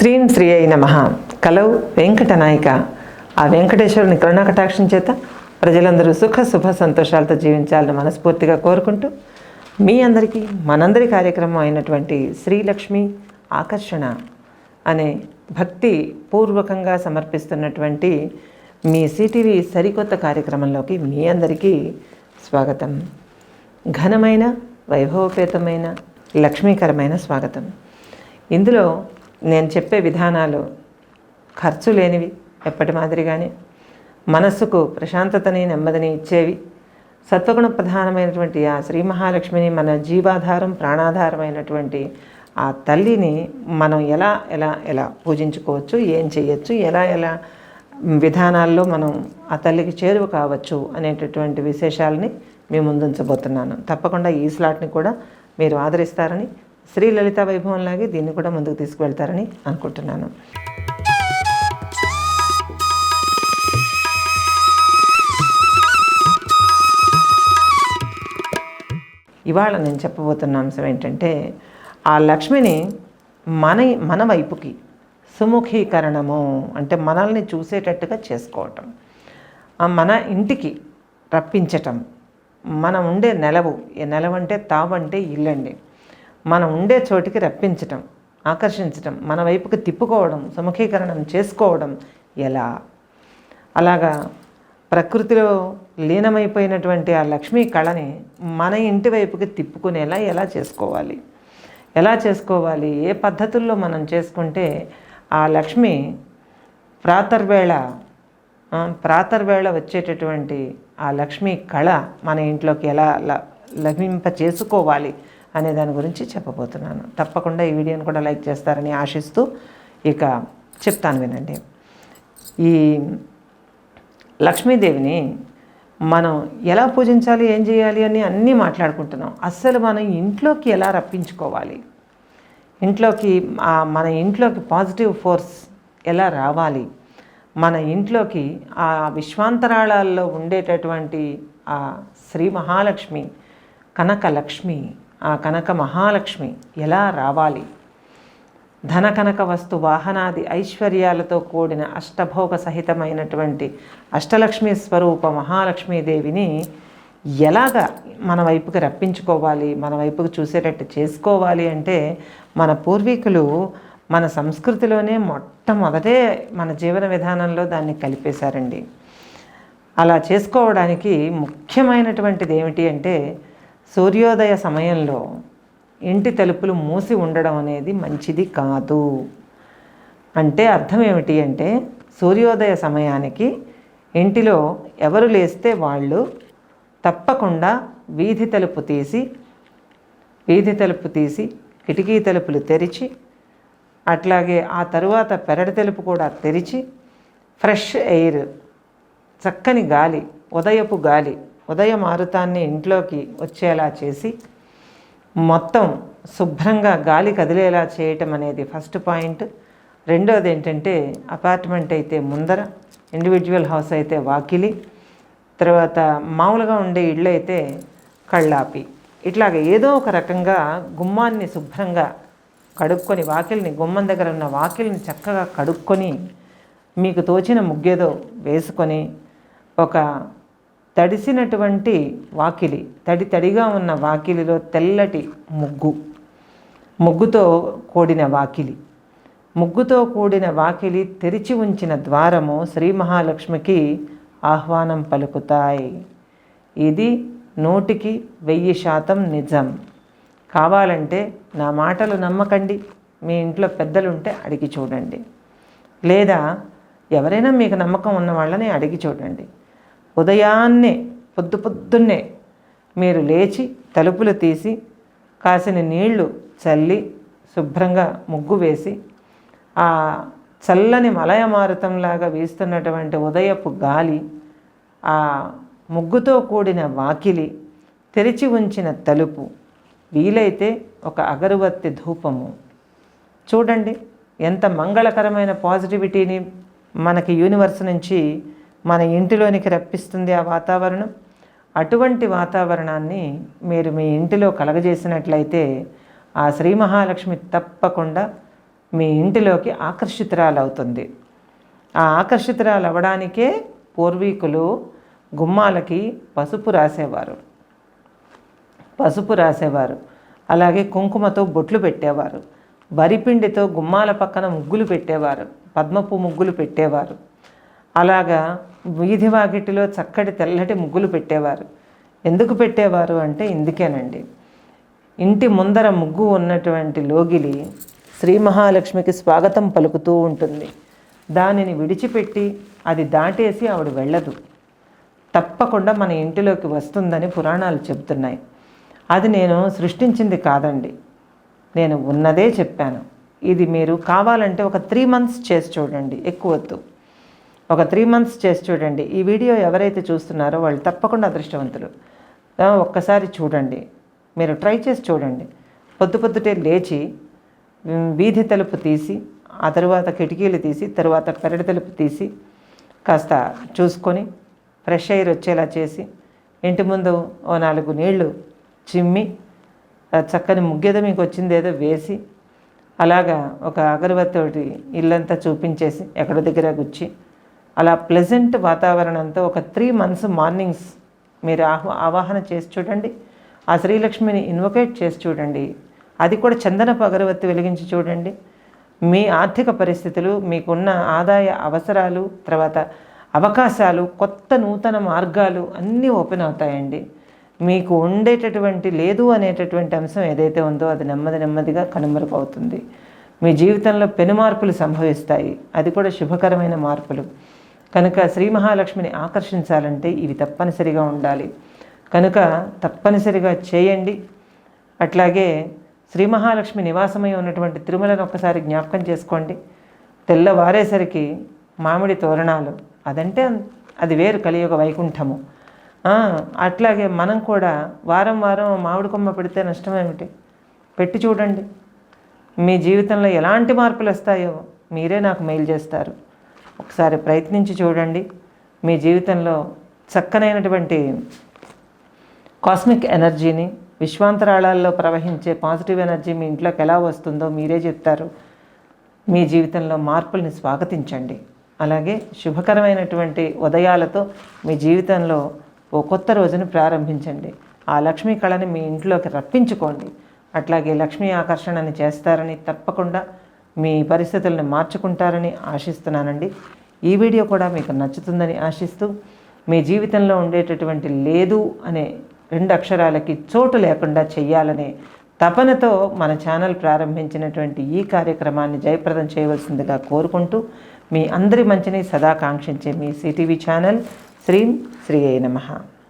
శ్రీం శ్రీ అయి నమ. కలవు వెంకటనాయిక. ఆ వెంకటేశ్వరుని కరుణాకటాక్షం చేత ప్రజలందరూ సుఖ శుభ సంతోషాలతో జీవించాలని మనస్ఫూర్తిగా కోరుకుంటూ మీ అందరికీ మనందరి కార్యక్రమం అయినటువంటి శ్రీలక్ష్మి ఆకర్షణ అనే భక్తి పూర్వకంగా సమర్పిస్తున్నటువంటి మీ సిటీవీ సరికొత్త కార్యక్రమంలోకి మీ అందరికీ స్వాగతం. ఘనమైన వైభవపేతమైన లక్ష్మీకరమైన స్వాగతం. ఇందులో నేను చెప్పే విధానాలు ఖర్చు లేనివి ఎప్పటి మాదిరిగానే. మనస్సుకు ప్రశాంతతని నెమ్మదిని ఇచ్చేవి. సత్వగుణ ప్రధానమైనటువంటి ఆ శ్రీ మహాలక్ష్మిని మన జీవాధారం ప్రాణాధారమైనటువంటి ఆ తల్లిని మనం ఎలా ఎలా ఎలా పూజించుకోవచ్చు ఏం చేయొచ్చు ఎలా ఎలా విధానాల్లో మనం ఆ తల్లికి చేరువ కావచ్చు అనేటటువంటి విశేషాలని మీ ముందుంచబోతున్నాను. తప్పకుండా ఈ స్లాట్ని కూడా మీరు ఆదరిస్తారని శ్రీ లలిత వైభవంలాగే దీన్ని కూడా ముందుకు తీసుకువెళ్తారని అనుకుంటున్నాను. ఇవాళ నేను చెప్పబోతున్న అంశం ఏంటంటే ఆ లక్ష్మిని మన మన వైపుకి సుముఖీకరణము అంటే మనల్ని చూసేటట్టుగా చేసుకోవటం. మన ఇంటికి రప్పించటం మనం ఉండే నెలవు ఏ నెలవంటే తావంటే ఇల్లండి. మనం ఉండే చోటికి రప్పించటం ఆకర్షించటం మన వైపుకి తిప్పుకోవడం సుముఖీకరణం చేసుకోవడం ఎలా? అలాగా ప్రకృతిలో లీనమైపోయినటువంటి ఆ లక్ష్మీ కళని మన ఇంటి వైపుకి తిప్పుకునేలా ఎలా చేసుకోవాలి? ఎలా చేసుకోవాలి? ఏ పద్ధతుల్లో మనం చేసుకుంటే ఆ లక్ష్మి ప్రాతర్వేళ ప్రాతర్వేళ వచ్చేటటువంటి ఆ లక్ష్మీ కళ మన ఇంట్లోకి ఎలా ల- లభింప చేసుకోవాలి అనే దాని గురించి చెప్పబోతున్నాను. తప్పకుండా ఈ వీడియోని కూడా లైక్ చేస్తారని ఆశిస్తూ ఇక చెప్తాను వినండి. ఈ లక్ష్మీదేవిని మనం ఎలా పూజించాలి ఏం చేయాలి అని అన్నీ మాట్లాడుకుంటున్నాం. అస్సలు మనం ఇంట్లోకి ఎలా రప్పించుకోవాలి? ఇంట్లోకి మన ఇంట్లోకి పాజిటివ్ ఫోర్స్ ఎలా రావాలి? మన ఇంట్లోకి ఆ విశ్వాంతరాళాల్లో ఉండేటటువంటి ఆ శ్రీ మహాలక్ష్మి కనకలక్ష్మి ఆ కనక మహాలక్ష్మి ఎలా రావాలి? ధన కనక వస్తు వాహనాది ఐశ్వర్యాలతో కూడిన అష్టభోగ సహితమైనటువంటి అష్టలక్ష్మి స్వరూప మహాలక్ష్మీదేవిని ఎలాగ మన వైపుకి రప్పించుకోవాలి? మన వైపుకి చూసేటట్టు చేసుకోవాలి అంటే మన పూర్వీకులు మన సంస్కృతిలోనే మొట్టమొదటే మన జీవన విధానంలో దాన్ని కలిపేశారండి. అలా చేసుకోవడానికి ముఖ్యమైనటువంటిది ఏమిటి అంటే సూర్యోదయ సమయంలో ఇంటి తలుపులు మూసి ఉండడం అనేది మంచిది కాదు. అంటే అర్థం ఏమిటి అంటే సూర్యోదయ సమయానికి ఇంటిలో ఎవరు లేస్తే వాళ్ళు తప్పకుండా వీధి తలుపు తీసి వీధి తలుపు తీసి కిటికీ తలుపులు తెరిచి అట్లాగే ఆ తరువాత పెరటి తలుపు కూడా తెరిచి ఫ్రెష్ ఎయిర్ చక్కని గాలి ఉదయపు గాలి ఉదయ మారుతాన్ని ఇంట్లోకి వచ్చేలా చేసి మొత్తం శుభ్రంగా గాలి కదిలేలా చేయటం అనేది ఫస్ట్ పాయింట్. రెండోది ఏంటంటే అపార్ట్మెంట్ అయితే ముందర ఇండివిజువల్ హౌస్ అయితే వాకిలి తర్వాత మామూలుగా ఉండే ఇళ్ళు అయితే కళ్ళాపి. ఇట్లాగ ఏదో ఒక రకంగా గుమ్మాన్ని శుభ్రంగా కడుక్కొని వాకిలిని గుమ్మం దగ్గర ఉన్న వాకిలిని చక్కగా కడుక్కొని మీకు తోచిన ముగ్గేదో వేసుకొని ఒక తడిసినటువంటి వాకిలి తడి తడిగా ఉన్న వాకిలిలో తెల్లటి ముగ్గు ముగ్గుతో కూడిన వాకిలి. ముగ్గుతో కూడిన వాకిలి తెరిచి ఉంచిన ద్వారము శ్రీ మహాలక్ష్మికి ఆహ్వానం పలుకుతాయి. ఇది నూటికి వెయ్యి శాతం నిజం. కావాలంటే నా మాటలు నమ్మకండి. మీ ఇంట్లో పెద్దలుంటే అడిగి చూడండి. లేదా ఎవరైనా మీకు నమ్మకం ఉన్న వాళ్ళని అడిగి చూడండి. ఉదయాన్నే పొద్దు పొద్దున్నే మీరు లేచి తలుపులు తీసి కాసిన నీళ్ళు చల్లి శుభ్రంగా ముగ్గు వేసి ఆ చల్లని మలయమారుతంలాగా వీస్తున్నటువంటి ఉదయపు గాలి ఆ ముగ్గుతో కూడిన వాకిలి తెరిచి ఉంచిన తలుపు వీలైతే ఒక అగరుబత్తి ధూపము. చూడండి ఎంత మంగళకరమైన పాజిటివిటీని మనకి యూనివర్స్ నుంచి మన ఇంటిలోనికి రప్పిస్తుంది ఆ వాతావరణం. అటువంటి వాతావరణాన్ని మీరు మీ ఇంటిలో కలగజేసినట్లయితే ఆ శ్రీ మహాలక్ష్మి తప్పకుండా మీ ఇంటిలోకి ఆకర్షితురాలవుతుంది. ఆ ఆకర్షితురాలు అవ్వడానికే పూర్వీకులు గుమ్మాలకి పసుపు రాసేవారు. పసుపు రాసేవారు. అలాగే కుంకుమతో బొట్లు పెట్టేవారు. వరిపిండితో గుమ్మాల పక్కన ముగ్గులు పెట్టేవారు. పద్మపు ముగ్గులు పెట్టేవారు. అలాగా వీధి వాకిటిలో చక్కటి తెల్లటి ముగ్గులు పెట్టేవారు. ఎందుకు పెట్టేవారు అంటే ఇందుకేనండి. ఇంటి ముందర ముగ్గు ఉన్నటువంటి లోగిలి శ్రీ మహాలక్ష్మికి స్వాగతం పలుకుతూ ఉంటుంది. దానిని విడిచిపెట్టి అది దాటేసి ఆవిడ వెళ్ళదు. తప్పకుండా మన ఇంటిలోకి వస్తుందని పురాణాలు చెబుతున్నాయి. అది నేను సృష్టించింది కాదండి. నేను ఉన్నదే చెప్పాను. ఇది మీరు కావాలంటే ఒక త్రీ మంత్స్ చేసి చూడండి. ఎక్కువ వద్దు ఒక త్రీ మంత్స్ చేసి చూడండి. ఈ వీడియో ఎవరైతే చూస్తున్నారో వాళ్ళు తప్పకుండా అదృష్టవంతులు. ఒక్కసారి చూడండి. మీరు ట్రై చేసి చూడండి. పొద్దు పొద్దుటే లేచి వీధి తలుపు తీసి ఆ తరువాత కిటికీలు తీసి తరువాత పెరటి తలుపు తీసి కాస్త చూసుకొని ఫ్రెష్ ఎయిర్ వచ్చేలా చేసి ఇంటి ముందు ఓ నాలుగు నీళ్ళు చిమ్మి చక్కని ముగ్గేదో మీకు వచ్చిందేదో వేసి అలాగా ఒక అగరబత్తి ఒకటి ఇల్లంతా చూపించేసి ఎక్కడో దగ్గర గుచ్చి అలా ప్లెజెంట్ వాతావరణంతో ఒక త్రీ మంత్స్ మార్నింగ్స్ మీరు ఆహ్వా ఆవాహన చేసి చూడండి. ఆ శ్రీలక్ష్మిని ఇన్వొకేట్ చేసి చూడండి. అది కూడా చందనపు పగరవత్తి వెలిగించి చూడండి. మీ ఆర్థిక పరిస్థితులు మీకున్న ఆదాయ అవసరాలు తర్వాత అవకాశాలు కొత్త నూతన మార్గాలు అన్నీ ఓపెన్ అవుతాయండి. మీకు ఉండేటటువంటి లేదు అనేటటువంటి అంశం ఏదైతే ఉందో అది నెమ్మది నెమ్మదిగా కనుమరుగవుతుంది. మీ జీవితంలో పెను మార్పులు సంభవిస్తాయి. అది కూడా శుభకరమైన మార్పులు. కనుక శ్రీ మహాలక్ష్మిని ఆకర్షించాలంటే ఇవి తప్పనిసరిగా ఉండాలి. కనుక తప్పనిసరిగా చేయండి. అట్లాగే శ్రీ మహాలక్ష్మి నివాసమై ఉన్నటువంటి తిరుమలను ఒక్కసారి జ్ఞాపకం చేసుకోండి. తెల్లవారేసరికి మామిడి తోరణాలు అదంటే అది వేరు కలియుగ వైకుంఠము. అట్లాగే మనం కూడా వారం వారం మామిడి కొమ్మ పెడితే నష్టం ఏమిటి? పెట్టి చూడండి. మీ జీవితంలో ఎలాంటి మార్పులు వస్తాయో మీరే నాకు మెయిల్ చేస్తారు. ఒకసారి ప్రయత్నించి చూడండి. మీ జీవితంలో చక్కనైనటువంటి కాస్మిక్ ఎనర్జీని విశ్వాంతరాళాల్లో ప్రవహించే పాజిటివ్ ఎనర్జీ మీ ఇంట్లోకి ఎలా వస్తుందో మీరే చెప్తారు. మీ జీవితంలో మార్పుల్ని స్వాగతించండి. అలాగే శుభకరమైనటువంటి ఉదయాలతో మీ జీవితంలో ఓ కొత్త రోజును ప్రారంభించండి. ఆ లక్ష్మీ కళని మీ ఇంట్లోకి రప్పించుకోండి. అట్లాగే లక్ష్మీ ఆకర్షణని చేస్తారని తప్పకుండా మీ పరిస్థితులను మార్చుకుంటారని ఆశిస్తున్నానండి. ఈ వీడియో కూడా మీకు నచ్చుతుందని ఆశిస్తూ మీ జీవితంలో ఉండేటటువంటి లేదు అనే రెండు అక్షరాలకి చోటు లేకుండా చెయ్యాలనే తపనతో మన ఛానల్ ప్రారంభించినటువంటి ఈ కార్యక్రమాన్ని జయప్రదం చేయవలసిందిగా కోరుకుంటూ మీ అందరి మంచిని సదా కాంక్షించే మీ సిటీవీ ఛానల్ శ్రీం శ్రీ నమః.